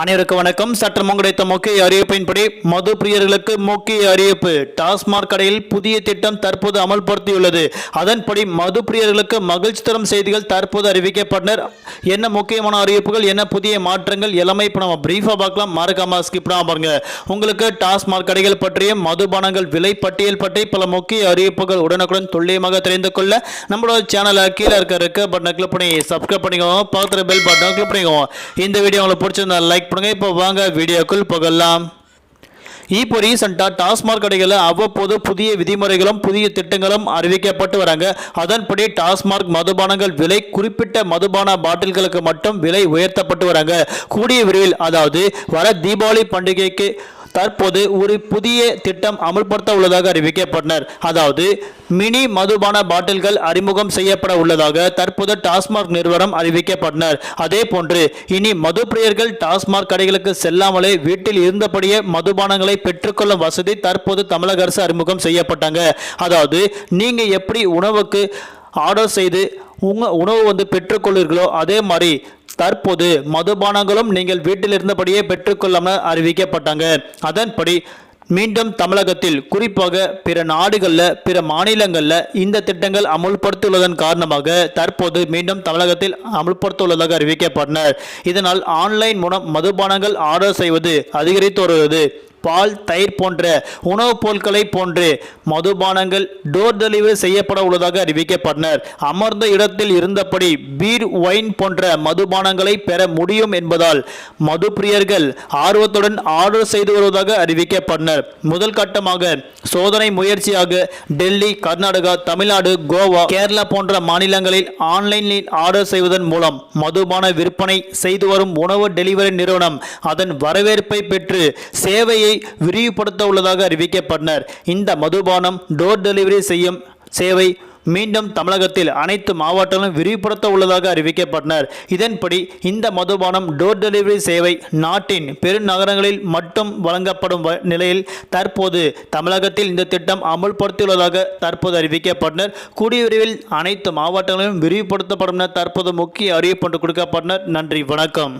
அனைவருக்கும் வணக்கம். சற்று முங்கடைத்த முக்கிய அறிவிப்பின்படி மது பிரியர்களுக்கு முக்கிய அறிவிப்பு. டாஸ்மாக் கடையில் புதிய திட்டம் தற்போது அமல்படுத்தியுள்ளது. அதன்படி மது பிரியர்களுக்கு மகிழ்ச்சி தரும் செய்திகள் தற்போது அறிவிக்கப்பட்டனர். என்ன முக்கியமான அறிவிப்புகள் என்ன புதிய மாற்றங்கள் எல்லாமே இப்போ நம்ம பிரீஃபாக பார்க்கலாம். மறக்காம ஸ்கிப் பண்ணாம பாருங்க. உங்களுக்கு டாஸ்மாக் கடைகள் பற்றியும் மதுபானங்கள் விலை பட்டியல் பற்றி பல முக்கிய அறிவிப்புகள் உடனுக்குடன் துல்லியமாக தெரிந்து கொள்ள நம்மளோட சேனலை கீழே இருக்க இருக்க பட்டனை கிளிக் பண்ணி சப்ஸ்கிரைப் பண்ணிக்கோங்க. பக்கத்தில் பெல் பட்டனை கிளிக் பண்ணிக்கோங்க. இந்த வீடியோ உங்களுக்கு பிடிச்சிருந்தா லைக் பண்ணுங்க. இப்போ வாங்க வீடியோக்குள் போகலாம். இப்போ ரீசெண்டாக டாஸ்மாக் கடைகளில் அவ்வப்போது புதிய விதிமுறைகளும் புதிய திட்டங்களும் அறிவிக்கப்பட்டு வராங்க. அதன்படி டாஸ்மாக் மதுபானங்கள் விலை குறிப்பிட்ட மதுபான பாட்டில்களுக்கு மட்டும் விலை உயர்த்தப்பட்டு வராங்க. கூடிய விரைவில் அதாவது வர தீபாவளி பண்டிகைக்கு தற்போது ஒரு புதிய திட்டம் அமல்படுத்த உள்ளதாக அறிவிக்கப்பட்டனர். அதாவது மினி மதுபான பாட்டில்கள் அறிமுகம் செய்யப்பட உள்ளதாக தற்போது டாஸ்மாக் நிறுவனம் அறிவிக்கப்பட்டனர். அதே போன்று இனி மது பிரியர்கள் டாஸ்மாக் கடைகளுக்கு செல்லாமலே வீட்டில் இருந்தபடியே மதுபானங்களை பெற்றுக்கொள்ளும் வசதி தற்போது தமிழக அரசு அறிமுகம் செய்யப்பட்டாங்க. அதாவது நீங்க எப்படி உணவுக்கு ஆர்டர் செய்து உங்க உணவு வந்து பெற்றுக்கொள்வீர்களோ அதே மாதிரி தற்போது மதுபானங்களும் நீங்கள் வீட்டில் இருந்தபடியே பெற்றுக்கொள்ளாமல் அறிவிக்கப்பட்டாங்க. அதன்படி மீண்டும் தமிழகத்தில் குறிப்பாக பிற நாடுகளில் பிற மாநிலங்களில் இந்த திட்டங்கள் அமுல்படுத்தியுள்ளதன் காரணமாக தற்போது மீண்டும் தமிழகத்தில் அமுல்படுத்தியுள்ளதாக அறிவிக்கப்பட்டனர். இதனால் ஆன்லைன் மூலம் மதுபானங்கள் ஆர்டர் செய்வது அதிகரித்து வருகிறது. பால் தயிர் போன்ற உணவுப் பொருட்களை போன்று மதுபானங்கள் டோர் டெலிவரி செய்யப்பட உள்ளதாக அறிவிக்கப்பட்டனர். அமர்ந்த இடத்தில் இருந்தபடி பீர் ஒயின் போன்ற மதுபானங்களை பெற முடியும் என்பதால் மது பிரியர்கள் ஆர்வத்துடன் ஆர்டர் செய்து வருவதாக அறிவிக்கப்பட்டனர். முதல் கட்டமாக சோதனை முயற்சியாக டெல்லி கர்நாடகா தமிழ்நாடு கோவா கேரளா போன்ற மாநிலங்களில் ஆன்லைனில் ஆர்டர் செய்வதன் மூலம் மதுபான விற்பனை செய்து வரும் உணவு டெலிவரி நிறுவனம் அதன் வரவேற்பை பெற்று சேவையை விரிவுபடுத்த உள்ளதாக அறிவிக்கப்பட்டனர். இந்த மதுபானம் டோர் டெலிவரி செய்யும் சேவை மீண்டும் தமிழகத்தில் அனைத்து மாவட்டங்களும் விரிவுபடுத்த உள்ளதாக அறிவிக்கப்பட்டனர். இதன்படி இந்த மதுபானம் டோர் டெலிவரி சேவை நாட்டின் பெருநகரங்களில் மட்டும் வழங்கப்படும் நிலையில் தற்போது தமிழகத்தில் இந்த திட்டம் அமல்படுத்தியுள்ளதாக தற்போது அறிவிக்கப்பட்டனர். கூடிய விரைவில் அனைத்து மாவட்டங்களிலும் விரிவுபடுத்தப்படும் என தற்போது முக்கிய அறிவிப்பு ஒன்று கொடுக்கப்பட்டனர். நன்றி வணக்கம்.